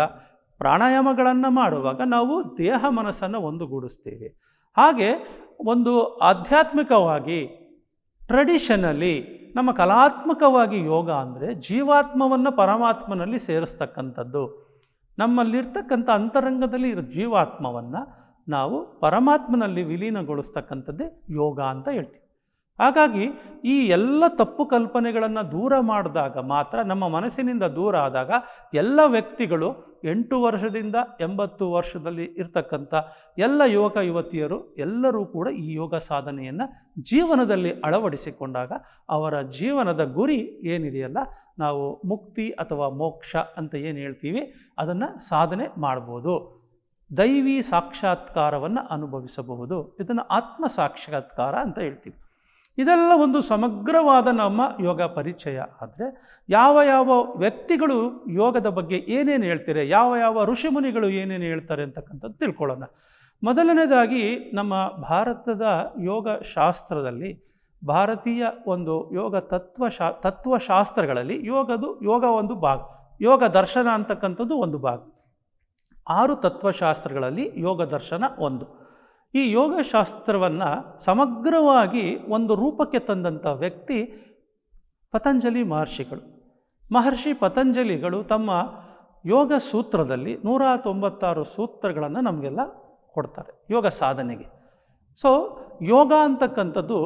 A: ಪ್ರಾಣಾಯಾಮಗಳನ್ನು ಮಾಡುವಾಗ ನಾವು ದೇಹ ಮನಸ್ಸನ್ನು ಒಂದುಗೂಡಿಸ್ತೀವಿ. ಹಾಗೆ ಒಂದು ಆಧ್ಯಾತ್ಮಿಕವಾಗಿ ಟ್ರೆಡಿಷನಲಿ ನಮ್ಮ ಕಲಾತ್ಮಕವಾಗಿ ಯೋಗ ಅಂದರೆ ಜೀವಾತ್ಮವನ್ನು ಪರಮಾತ್ಮನಲ್ಲಿ ಸೇರಿಸ್ತಕ್ಕಂಥದ್ದು. ನಮ್ಮಲ್ಲಿರ್ತಕ್ಕಂಥ ಅಂತರಂಗದಲ್ಲಿ ಇರೋ ಜೀವಾತ್ಮವನ್ನು ನಾವು ಪರಮಾತ್ಮನಲ್ಲಿ ವಿಲೀನಗೊಳಿಸ್ತಕ್ಕಂಥದ್ದೇ ಯೋಗ ಅಂತ ಹೇಳ್ತೀವಿ. ಹಾಗಾಗಿ ಈ ಎಲ್ಲ ತಪ್ಪು ಕಲ್ಪನೆಗಳನ್ನು ದೂರ ಮಾಡಿದಾಗ ಮಾತ್ರ, ನಮ್ಮ ಮನಸ್ಸಿನಿಂದ ದೂರ ಆದಾಗ ಎಲ್ಲ ವ್ಯಕ್ತಿಗಳು ಎಂಟು ವರ್ಷದಿಂದ ಎಂಬತ್ತು ವರ್ಷದಲ್ಲಿ ಇರ್ತಕ್ಕಂಥ ಎಲ್ಲ ಯುವಕ ಯುವತಿಯರು ಎಲ್ಲರೂ ಕೂಡ ಈ ಯೋಗ ಸಾಧನೆಯನ್ನು ಜೀವನದಲ್ಲಿ ಅಳವಡಿಸಿಕೊಂಡಾಗ ಅವರ ಜೀವನದ ಗುರಿ ಏನಿದೆಯಲ್ಲ, ನಾವು ಮುಕ್ತಿ ಅಥವಾ ಮೋಕ್ಷ ಅಂತ ಏನು ಹೇಳ್ತೀವಿ, ಅದನ್ನು ಸಾಧನೆ ಮಾಡ್ಬೋದು. ದೈವಿ ಸಾಕ್ಷಾತ್ಕಾರವನ್ನು ಅನುಭವಿಸಬಹುದು. ಇದನ್ನು ಆತ್ಮ ಸಾಕ್ಷಾತ್ಕಾರ ಅಂತ ಹೇಳ್ತೀವಿ. ಇದೆಲ್ಲ ಒಂದು ಸಮಗ್ರವಾದ ನಮ್ಮ ಯೋಗ ಪರಿಚಯ. ಆದರೆ ಯಾವ ಯಾವ ವ್ಯಕ್ತಿಗಳು ಯೋಗದ ಬಗ್ಗೆ ಏನೇನು ಹೇಳ್ತಾರೆ, ಯಾವ ಯಾವ ಋಷಿಮುನಿಗಳು ಏನೇನು ಹೇಳ್ತಾರೆ ಅಂತಕ್ಕಂಥದ್ದು ತಿಳ್ಕೊಳ್ಳೋಣ. ಮೊದಲನೇದಾಗಿ ನಮ್ಮ ಭಾರತದ ಯೋಗ ಶಾಸ್ತ್ರದಲ್ಲಿ, ಭಾರತೀಯ ಒಂದು ಯೋಗ ತತ್ವಶಾ ತತ್ವಶಾಸ್ತ್ರಗಳಲ್ಲಿ ಯೋಗದು, ಯೋಗ ಒಂದು ಭಾಗ, ಯೋಗ ದರ್ಶನ ಅಂತಕ್ಕಂಥದ್ದು ಒಂದು ಭಾಗ. ಆರು ತತ್ವಶಾಸ್ತ್ರಗಳಲ್ಲಿ ಯೋಗ ದರ್ಶನ ಒಂದು. ಈ ಯೋಗಶಾಸ್ತ್ರವನ್ನು ಸಮಗ್ರವಾಗಿ ಒಂದು ರೂಪಕ್ಕೆ ತಂದಂಥ ವ್ಯಕ್ತಿ ಪತಂಜಲಿ ಮಹರ್ಷಿಗಳು. ಮಹರ್ಷಿ ಪತಂಜಲಿಗಳು ತಮ್ಮ ಯೋಗ ಸೂತ್ರದಲ್ಲಿ ನೂರ ತೊಂಬತ್ತಾರು ಸೂತ್ರಗಳನ್ನು ನಮಗೆಲ್ಲ ಕೊಡ್ತಾರೆ, ಯೋಗ ಸಾಧನೆಗೆ. ಸೊ ಯೋಗ ಅಂತಕ್ಕಂಥದ್ದು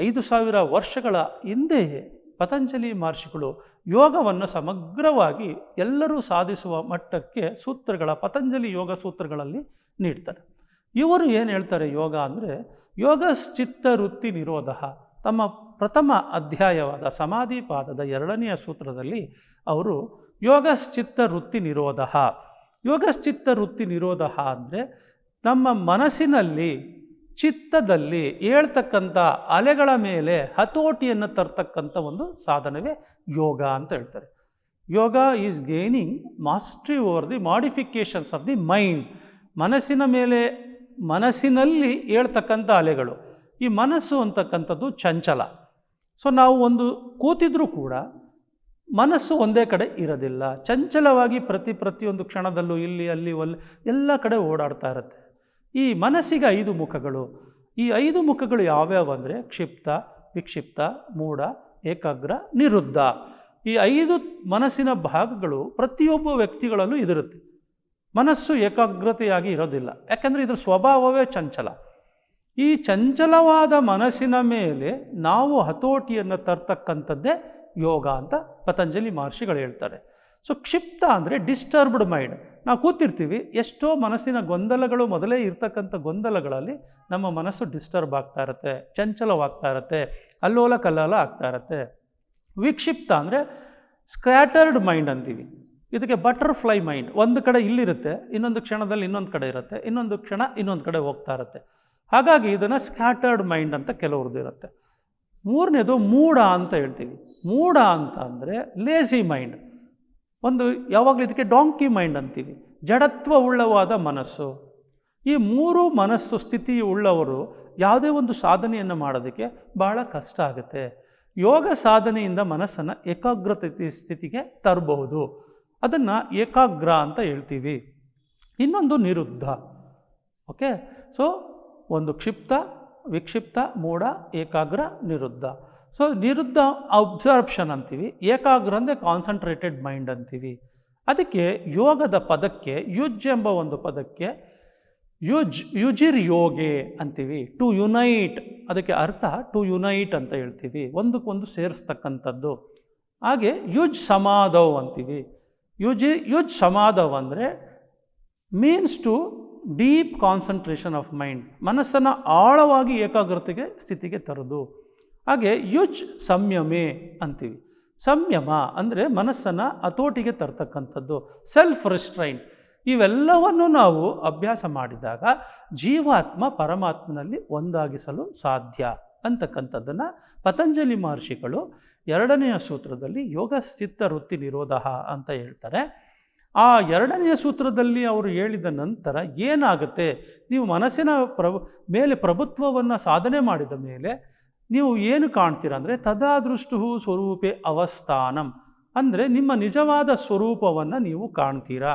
A: ಐದು ಸಾವಿರ ವರ್ಷಗಳ ಹಿಂದೆಯೇ ಪತಂಜಲಿ ಮಹರ್ಷಿಗಳು ಯೋಗವನ್ನು ಸಮಗ್ರವಾಗಿ ಎಲ್ಲರೂ ಸಾಧಿಸುವ ಮಟ್ಟಕ್ಕೆ ಸೂತ್ರಗಳ, ಪತಂಜಲಿ ಯೋಗ ಸೂತ್ರಗಳಲ್ಲಿ ನೀಡ್ತಾರೆ. ಇವರು ಏನು ಹೇಳ್ತಾರೆ ಯೋಗ ಅಂದರೆ, ಯೋಗಶ್ಚಿತ್ತ ವೃತ್ತಿ ನಿರೋಧ, ತಮ್ಮ ಪ್ರಥಮ ಅಧ್ಯಾಯವಾದ ಸಮಾಧಿ ಪಾದದ ಎರಡನೆಯ ಸೂತ್ರದಲ್ಲಿ ಅವರು ಯೋಗಶ್ಚಿತ್ತ ವೃತ್ತಿ ನಿರೋಧ. ಯೋಗಶ್ಚಿತ್ತ ವೃತ್ತಿ ನಿರೋಧ ಅಂದರೆ, ನಮ್ಮ ಮನಸ್ಸಿನಲ್ಲಿ, ಚಿತ್ತದಲ್ಲಿ ಹೇಳ್ತಕ್ಕಂಥ ಅಲೆಗಳ ಮೇಲೆ ಹತೋಟಿಯನ್ನು ತರ್ತಕ್ಕಂಥ ಒಂದು ಸಾಧನವೇ ಯೋಗ ಅಂತ ಹೇಳ್ತಾರೆ. Yoga is gaining mastery over the modifications of the mind. ಮನಸ್ಸಿನ ಮೇಲೆ ಮನಸ್ಸಿನಲ್ಲಿ ಹೇಳ್ತಕ್ಕಂಥ ಅಲೆಗಳು. ಈ ಮನಸ್ಸು ಅಂತಕ್ಕಂಥದ್ದು ಚಂಚಲ. ಸೊ ನಾವು ಒಂದು ಕೂತಿದ್ರೂ ಕೂಡ ಮನಸ್ಸು ಒಂದೇ ಕಡೆ ಇರೋದಿಲ್ಲ. ಚಂಚಲವಾಗಿ ಪ್ರತಿ ಪ್ರತಿಯೊಂದು ಕ್ಷಣದಲ್ಲೂ ಇಲ್ಲಿ, ಅಲ್ಲಿ, ಒಲ್ಲಿ ಎಲ್ಲ ಕಡೆ ಓಡಾಡ್ತಾ ಇರುತ್ತೆ. ಈ ಮನಸ್ಸಿಗೆ ಐದು ಮುಖಗಳು. ಈ ಐದು ಮುಖಗಳು ಯಾವ್ಯಾವು ಅಂದರೆ ಕ್ಷಿಪ್ತ, ವಿಕ್ಷಿಪ್ತ, ಮೂಢ, ಏಕಾಗ್ರ, ನಿರುದ್ಧ. ಈ ಐದು ಮನಸ್ಸಿನ ಭಾಗಗಳು ಪ್ರತಿಯೊಬ್ಬ ವ್ಯಕ್ತಿಗಳಲ್ಲೂ ಇದಿರುತ್ತೆ. ಮನಸ್ಸು ಏಕಾಗ್ರತೆಯಾಗಿ ಇರೋದಿಲ್ಲ. ಯಾಕಂದರೆ ಇದರ ಸ್ವಭಾವವೇ ಚಂಚಲ. ಈ ಚಂಚಲವಾದ ಮನಸ್ಸಿನ ಮೇಲೆ ನಾವು ಹತೋಟಿಯನ್ನು ತರ್ತಕ್ಕಂಥದ್ದೇ ಯೋಗ ಅಂತ ಪತಂಜಲಿ ಮಹರ್ಷಿಗಳು ಹೇಳ್ತಾರೆ. ಸೊ ಕ್ಷಿಪ್ತ ಅಂದರೆ ಡಿಸ್ಟರ್ಬ್ಡ್ ಮೈಂಡ್ ನಾವು ಕೂತಿರ್ತೀವಿ, ಎಷ್ಟೋ ಮನಸ್ಸಿನ ಗೊಂದಲಗಳು ಮೊದಲೇ ಇರ್ತಕ್ಕಂಥ ಗೊಂದಲಗಳಲ್ಲಿ ನಮ್ಮ ಮನಸ್ಸು ಡಿಸ್ಟರ್ಬ್ ಆಗ್ತಾ ಇರುತ್ತೆ, ಚಂಚಲವಾಗ್ತಾ ಇರುತ್ತೆ ಅಲ್ಲೋಲ ಕಲ್ಲೋಲ ಆಗ್ತಾ ಇರುತ್ತೆ. ವಿಕ್ಷಿಪ್ತ ಅಂದರೆ ಸ್ಕ್ಯಾಟರ್ಡ್ ಮೈಂಡ್ ಅಂತೀವಿ. ಇದಕ್ಕೆ ಬಟರ್ಫ್ಲೈ ಮೈಂಡ್ ಒಂದು ಕಡೆ ಇಲ್ಲಿರುತ್ತೆ, ಇನ್ನೊಂದು ಕ್ಷಣದಲ್ಲಿ ಇನ್ನೊಂದು ಕಡೆ ಇರುತ್ತೆ, ಇನ್ನೊಂದು ಕ್ಷಣ ಇನ್ನೊಂದು ಕಡೆ ಹೋಗ್ತಾ ಇರುತ್ತೆ. ಹಾಗಾಗಿ ಇದನ್ನು ಸ್ಕ್ಯಾಟರ್ಡ್ ಮೈಂಡ್ ಅಂತ ಕೆಲವ್ರದ್ದು ಇರುತ್ತೆ. ಮೂರನೇದು ಮೂಢ ಅಂತ ಹೇಳ್ತೀವಿ. ಮೂಢ ಅಂತ ಅಂದರೆ ಲೇಸಿ ಮೈಂಡ್ ಒಂದು ಯಾವಾಗಲೂ ಇದಕ್ಕೆ ಡಾಂಕಿ ಮೈಂಡ್ ಅಂತೀವಿ. ಜಡತ್ವ ಉಳ್ಳವಾದ ಮನಸ್ಸು. ಈ ಮೂರು ಮನಸ್ಸು ಸ್ಥಿತಿ ಉಳ್ಳವರು ಯಾವುದೇ ಒಂದು ಸಾಧನೆಯನ್ನು ಮಾಡೋದಕ್ಕೆ ಬಹಳ ಕಷ್ಟ ಆಗುತ್ತೆ. ಯೋಗ ಸಾಧನೆಯಿಂದ ಮನಸ್ಸನ್ನು ಏಕಾಗ್ರತೆ ಸ್ಥಿತಿಗೆ ತರಬಹುದು. ಅದನ್ನು ಏಕಾಗ್ರ ಅಂತ ಹೇಳ್ತೀವಿ. ಇನ್ನೊಂದು ನಿರುದ್ಧ. ಓಕೆ ಸೊ ಒಂದು ಕ್ಷಿಪ್ತ, ವಿಕ್ಷಿಪ್ತ, ಮೂಢ, ಏಕಾಗ್ರ, ನಿರುದ್ಧ. ಸೊ ನಿರುದ್ಧ ಅಬ್ಸರ್ಪ್ಷನ್ ಅಂತೀವಿ. ಏಕಾಗ್ರ ಅಂದರೆ ಕಾನ್ಸಂಟ್ರೇಟೆಡ್ ಮೈಂಡ್ ಅಂತೀವಿ. ಅದಕ್ಕೆ ಯೋಗದ ಪದಕ್ಕೆ, ಯುಜ್ ಎಂಬ ಒಂದು ಪದಕ್ಕೆ, ಯುಜ್, ಯುಜಿರ್ ಯೋಗೆ ಅಂತೀವಿ. ಟು ಯುನೈಟ್ ಅದಕ್ಕೆ ಅರ್ಥ ಟು ಯುನೈಟ್ ಅಂತ ಹೇಳ್ತೀವಿ. ಒಂದಕ್ಕೊಂದು ಸೇರಿಸ್ತಕ್ಕಂಥದ್ದು. ಹಾಗೆ ಯುಜ್ ಸಮಾಧವ್ ಅಂತೀವಿ. ಯುಜಿ ಯುಜ್ ಸಮಾಧವ್ ಅಂದರೆ means to deep concentration of mind ಮನಸ್ಸನ್ನು ಆಳವಾಗಿ ಏಕಾಗ್ರತೆಗೆ, ಸ್ಥಿತಿಗೆ ತರೋದು. ಹಾಗೆ ಯುಜ್ ಸಂಯಮೆ ಅಂತೀವಿ. ಸಂಯಮ ಅಂದರೆ ಮನಸ್ಸನ್ನು ಹತೋಟಿಗೆ ತರ್ತಕ್ಕಂಥದ್ದು. ಸೆಲ್ಫ್ ರಿಸ್ಟ್ರೈನ್ ಇವೆಲ್ಲವನ್ನು ನಾವು ಅಭ್ಯಾಸ ಮಾಡಿದಾಗ ಜೀವಾತ್ಮ ಪರಮಾತ್ಮನಲ್ಲಿ ಒಂದಾಗಿಸಲು ಸಾಧ್ಯ. ಅಂತಕ್ಕಂಥದ್ದನ್ನು ಪತಂಜಲಿ ಮಹರ್ಷಿಗಳು ಎರಡನೆಯ ಸೂತ್ರದಲ್ಲಿ ಯೋಗ ಸ್ಥಿತ ವೃತ್ತಿ ನಿರೋಧ ಅಂತ ಹೇಳ್ತಾರೆ. ಆ ಎರಡನೆಯ ಸೂತ್ರದಲ್ಲಿ ಅವರು ಹೇಳಿದ ನಂತರ ಏನಾಗುತ್ತೆ? ನೀವು ಮನಸ್ಸಿನ ಪ್ರಭು, ಮೇಲೆ ಪ್ರಭುತ್ವವನ್ನು ಸಾಧನೆ ಮಾಡಿದ ಮೇಲೆ ನೀವು ಏನು ಕಾಣ್ತೀರ ಅಂದರೆ ತದಾದೃಷ್ಟು ಸ್ವರೂಪೆ ಅವಸ್ಥಾನಂ. ಅಂದರೆ ನಿಮ್ಮ ನಿಜವಾದ ಸ್ವರೂಪವನ್ನು ನೀವು ಕಾಣ್ತೀರಾ.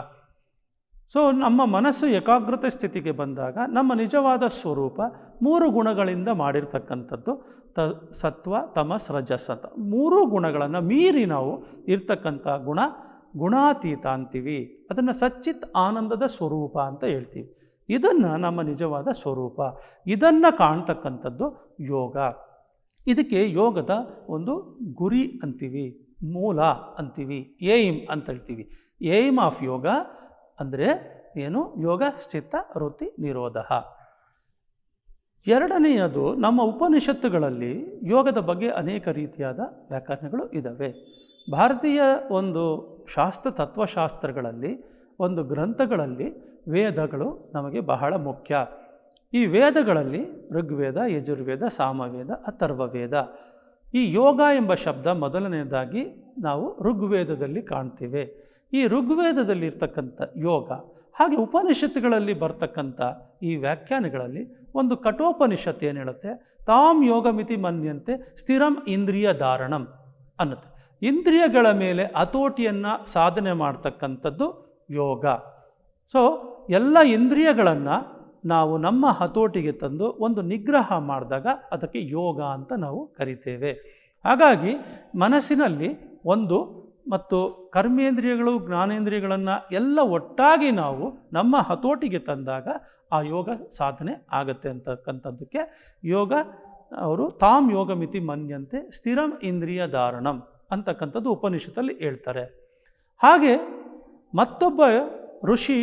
A: ಸೊ ನಮ್ಮ ಮನಸ್ಸು ಏಕಾಗ್ರತೆ ಸ್ಥಿತಿಗೆ ಬಂದಾಗ ನಮ್ಮ ನಿಜವಾದ ಸ್ವರೂಪ ಮೂರು ಗುಣಗಳಿಂದ ಮಾಡಿರ್ತಕ್ಕಂಥದ್ದು, ತ, ಸತ್ವ, ತಮಸ್, ರಜಸ್ ಮೂರೂ ಗುಣಗಳನ್ನು ಮೀರಿ ನಾವು ಇರ್ತಕ್ಕಂಥ ಗುಣ, ಗುಣಾತೀತ ಅಂತೀವಿ. ಅದನ್ನು ಸಚ್ಚಿತ್ ಆನಂದದ ಸ್ವರೂಪ ಅಂತ ಹೇಳ್ತೀವಿ. ಇದನ್ನು ನಮ್ಮ ನಿಜವಾದ ಸ್ವರೂಪ. ಇದನ್ನು ಕಾಣ್ತಕ್ಕಂಥದ್ದು ಯೋಗ. ಇದಕ್ಕೆ ಯೋಗದ ಒಂದು ಗುರಿ ಅಂತೀವಿ. ಮೂಲ ಅಂತೀವಿ. ಏಮ್ ಅಂತ ಹೇಳ್ತೀವಿ. ಏಮ್ ಆಫ್ ಯೋಗ ಅಂದರೆ ಏನು? ಯೋಗ, ಸ್ಥಿತ, ವೃತ್ತಿ, ನಿರೋಧ. ಎರಡನೆಯದು ನಮ್ಮ ಉಪನಿಷತ್ತುಗಳಲ್ಲಿ ಯೋಗದ ಬಗ್ಗೆ ಅನೇಕ ರೀತಿಯಾದ ವ್ಯಾಖ್ಯಾನಗಳು ಇದ್ದಾವೆ ಭಾರತೀಯ ಒಂದು ಶಾಸ್ತ್ರ, ತತ್ವಶಾಸ್ತ್ರಗಳಲ್ಲಿ, ಒಂದು ಗ್ರಂಥಗಳಲ್ಲಿ ವೇದಗಳು ನಮಗೆ ಬಹಳ ಮುಖ್ಯ. ಈ ವೇದಗಳಲ್ಲಿ ಋಗ್ವೇದ, ಯಜುರ್ವೇದ, ಸಾಮವೇದ, ಅಥರ್ವವೇದ. ಈ ಯೋಗ ಎಂಬ ಶಬ್ದ ಮೊದಲನೆಯದಾಗಿ ನಾವು ಋಗ್ವೇದದಲ್ಲಿ ಕಾಣ್ತೇವೆ. ಈ ಋಗ್ವೇದದಲ್ಲಿರ್ತಕ್ಕಂಥ ಯೋಗ, ಹಾಗೆ ಉಪನಿಷತ್ತುಗಳಲ್ಲಿ ಬರ್ತಕ್ಕಂಥ ಈ ವ್ಯಾಖ್ಯಾನಗಳಲ್ಲಿ ಒಂದು ಕಠೋಪನಿಷತ್ತು ಏನು ಹೇಳುತ್ತೆ? ತಾಮ್ ಯೋಗಮಿತಿ ಮನ್ಯಂತೆ ಸ್ಥಿರಂ ಇಂದ್ರಿಯ ಧಾರಣಂ ಅನ್ನುತ್ತೆ. ಇಂದ್ರಿಯಗಳ ಮೇಲೆ ಹತೋಟಿಯನ್ನು ಸಾಧನೆ ಮಾಡ್ತಕ್ಕಂಥದ್ದು ಯೋಗ. ಸೊ ಎಲ್ಲ ಇಂದ್ರಿಯಗಳನ್ನು ನಾವು ನಮ್ಮ ಹತೋಟಿಗೆ ತಂದು ಒಂದು ನಿಗ್ರಹ ಮಾಡಿದಾಗ ಅದಕ್ಕೆ ಯೋಗ ಅಂತ ನಾವು ಕರಿತೇವೆ. ಹಾಗಾಗಿ ಮನಸ್ಸಿನಲ್ಲಿ ಒಂದು ಮತ್ತು ಕರ್ಮೇಂದ್ರಿಯಗಳು, ಜ್ಞಾನೇಂದ್ರಿಯಗಳನ್ನು ಎಲ್ಲ ಒಟ್ಟಾಗಿ ನಾವು ನಮ್ಮ ಹತೋಟಿಗೆ ತಂದಾಗ ಆ ಯೋಗ ಸಾಧನೆ ಆಗತ್ತೆ ಅಂತಕ್ಕಂಥದ್ದಕ್ಕೆ ಯೋಗ ಅವರು ತಾಮ್ ಯೋಗ ಮಿತಿ ಮನ್ಯಂತೆ ಸ್ಥಿರಂ ಇಂದ್ರಿಯ ಧಾರಣಂ ಅಂತಕ್ಕಂಥದ್ದು ಉಪನಿಷತ್ತಲ್ಲಿ ಹೇಳ್ತಾರೆ. ಹಾಗೆ ಮತ್ತೊಬ್ಬ ಋಷಿ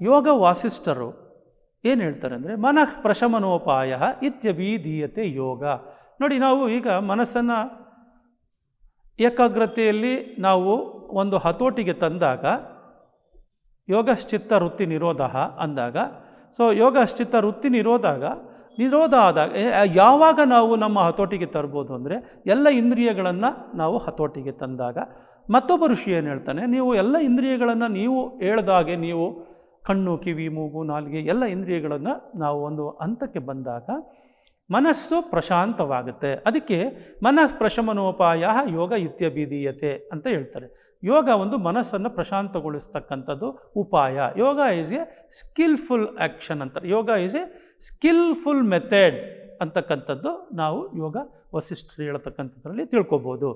A: ಯೋಗ ವಾಸಿಷ್ಠರು ಏನು ಹೇಳ್ತಾರೆ ಅಂದರೆ, ಮನಃ ಪ್ರಶಮನೋಪಾಯ ಇತ್ಯಭೀದೀಯತೆ ಯೋಗ. ನೋಡಿ ನಾವು ಈಗ ಮನಸ್ಸನ್ನು ಏಕಾಗ್ರತೆಯಲ್ಲಿ ನಾವು ಒಂದು ಹತೋಟಿಗೆ ತಂದಾಗ ಯೋಗಶ್ಚಿತ್ತ ವೃತ್ತಿ ನಿರೋಧ ಅಂದಾಗ. ಸೊ ಯೋಗಶ್ಚಿತ್ತ ವೃತ್ತಿ ನಿರೋಧಾಗ, ನಿರೋಧ ಆದಾಗ ಯಾವಾಗ ನಾವು ನಮ್ಮ ಹತೋಟಿಗೆ ತರ್ಬೋದು ಅಂದರೆ ಎಲ್ಲ ಇಂದ್ರಿಯಗಳನ್ನು ನಾವು ಹತೋಟಿಗೆ ತಂದಾಗ. ಮತ್ತೊಬ್ಬ ಋಷಿ ಏನು ಹೇಳ್ತಾನೆ, ನೀವು ಎಲ್ಲ ಇಂದ್ರಿಯಗಳನ್ನು ನೀವು ಹೇಳ್ದಾಗೆ ನೀವು ಕಣ್ಣು, ಕಿವಿ, ಮೂಗು, ನಾಲಿಗೆ ಎಲ್ಲ ಇಂದ್ರಿಯಗಳನ್ನು ನಾವು ಒಂದು ಹಂತಕ್ಕೆ ಬಂದಾಗ ಮನಸ್ಸು ಪ್ರಶಾಂತವಾಗುತ್ತೆ. ಅದಕ್ಕೆ ಮನಃ ಪ್ರಶಮನೋಪಾಯ ಯೋಗ ಇತ್ಯಭಿಧೀಯತೆ ಅಂತ ಹೇಳ್ತಾರೆ. ಯೋಗ ಒಂದು ಮನಸ್ಸನ್ನು ಪ್ರಶಾಂತಗೊಳಿಸ್ತಕ್ಕಂಥದ್ದು ಉಪಾಯ. Yoga is a skilful action ಅಂತಾರೆ. Yoga is a skilful method ಅಂತಕ್ಕಂಥದ್ದು ನಾವು ಯೋಗ ವಸಿಷ್ಠರು ಹೇಳ್ತಕ್ಕಂಥದ್ರಲ್ಲಿ ತಿಳ್ಕೊಬೋದು.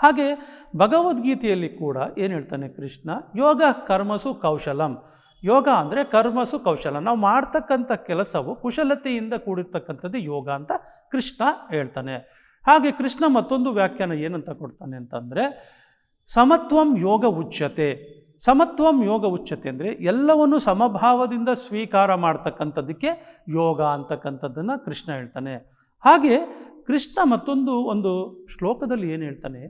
A: ಹಾಗೆ ಭಗವದ್ಗೀತೆಯಲ್ಲಿ ಕೂಡ ಏನು ಹೇಳ್ತಾನೆ ಕೃಷ್ಣ? ಯೋಗ ಕರ್ಮಸು ಕೌಶಲಂ. ಯೋಗ ಅಂದರೆ ಕರ್ಮಸು ಕೌಶಲ ನಾವು ಮಾಡ್ತಕ್ಕಂಥ ಕೆಲಸವು ಕುಶಲತೆಯಿಂದ ಕೂಡಿರ್ತಕ್ಕಂಥದ್ದು ಯೋಗ ಅಂತ ಕೃಷ್ಣ ಹೇಳ್ತಾನೆ. ಹಾಗೆ ಕೃಷ್ಣ ಮತ್ತೊಂದು ವ್ಯಾಖ್ಯಾನ ಏನಂತ ಕೊಡ್ತಾನೆ ಅಂತಂದರೆ, ಸಮತ್ವಂ ಯೋಗ ಉಚ್ಯತೆ. ಸಮತ್ವಂ ಯೋಗ ಉಚ್ಯತೆ ಅಂದರೆ ಎಲ್ಲವನ್ನು ಸಮಭಾವದಿಂದ ಸ್ವೀಕಾರ ಮಾಡ್ತಕ್ಕಂಥದ್ದಕ್ಕೆ ಯೋಗ ಅಂತಕ್ಕಂಥದ್ದನ್ನು ಕೃಷ್ಣ ಹೇಳ್ತಾನೆ. ಹಾಗೆ ಕೃಷ್ಣ ಮತ್ತೊಂದು ಒಂದು ಶ್ಲೋಕದಲ್ಲಿ ಏನು ಹೇಳ್ತಾನೆ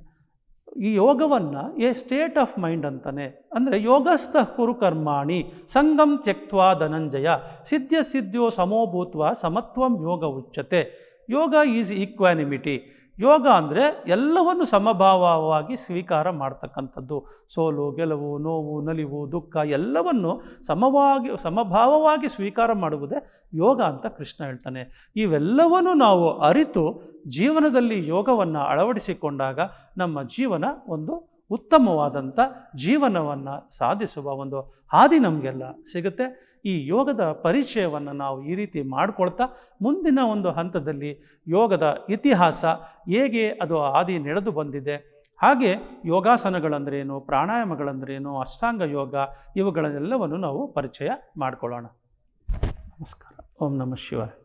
A: ಈ ಯೋಗವನ್ನು ಎ ಸ್ಟೇಟ್ ಆಫ್ ಮೈಂಡ್ ಅಂತಾನೆ. ಅಂದರೆ ಯೋಗಸ್ಥ ಕುರು ಕರ್ಮಾಣಿ ಸಂಗಂ ತ್ಯಕ್ವಾ ಧನಂಜಯ ಸಿದ್ಧ ಸಿದ್ಧೋ ಸಮೋಭೂತ್ವ ಸಮತ್ವಂ ಯೋಗ ಉಚ್ಯತೆ. ಯೋಗ ಈಸ್ ಈಕ್ವಾನಿಮಿಟಿ. ಯೋಗ ಅಂದರೆ ಎಲ್ಲವನ್ನು ಸಮಭಾವವಾಗಿ ಸ್ವೀಕಾರ ಮಾಡ್ತಕ್ಕಂಥದ್ದು. ಸೋಲು, ಗೆಲುವು, ನೋವು, ನಲಿವು, ದುಃಖ ಎಲ್ಲವನ್ನು ಸಮವಾಗಿ, ಸಮಭಾವವಾಗಿ ಸ್ವೀಕಾರ ಮಾಡುವುದೇ ಯೋಗ ಅಂತ ಕೃಷ್ಣ ಹೇಳ್ತಾನೆ. ಇವೆಲ್ಲವನ್ನು ನಾವು ಅರಿತು ಜೀವನದಲ್ಲಿ ಯೋಗವನ್ನು ಅಳವಡಿಸಿಕೊಂಡಾಗ ನಮ್ಮ ಜೀವನ ಒಂದು ಉತ್ತಮವಾದಂಥ ಜೀವನವನ್ನು ಸಾಧಿಸುವ ಒಂದು ಹಾದಿ ನಮಗೆಲ್ಲ ಸಿಗುತ್ತೆ. ಈ ಯೋಗದ ಪರಿಚಯವನ್ನು ನಾವು ಈ ರೀತಿ ಮಾಡಿಕೊಳ್ತಾ ಮುಂದಿನ ಒಂದು ಹಂತದಲ್ಲಿ ಯೋಗದ ಇತಿಹಾಸ ಹೇಗೆ ಅದು ಹಾದಿ ನಡೆದು ಬಂದಿದೆ, ಹಾಗೆ ಯೋಗಾಸನಗಳಂದ್ರೇನು, ಪ್ರಾಣಾಯಾಮಗಳಂದ್ರೇನು, ಅಷ್ಟಾಂಗ ಯೋಗ ಇವುಗಳನ್ನೆಲ್ಲವನ್ನು ನಾವು ಪರಿಚಯ ಮಾಡಿಕೊಳ್ಳೋಣ. ನಮಸ್ಕಾರ. ಓಂ ನಮಃ ಶಿವಾಯ.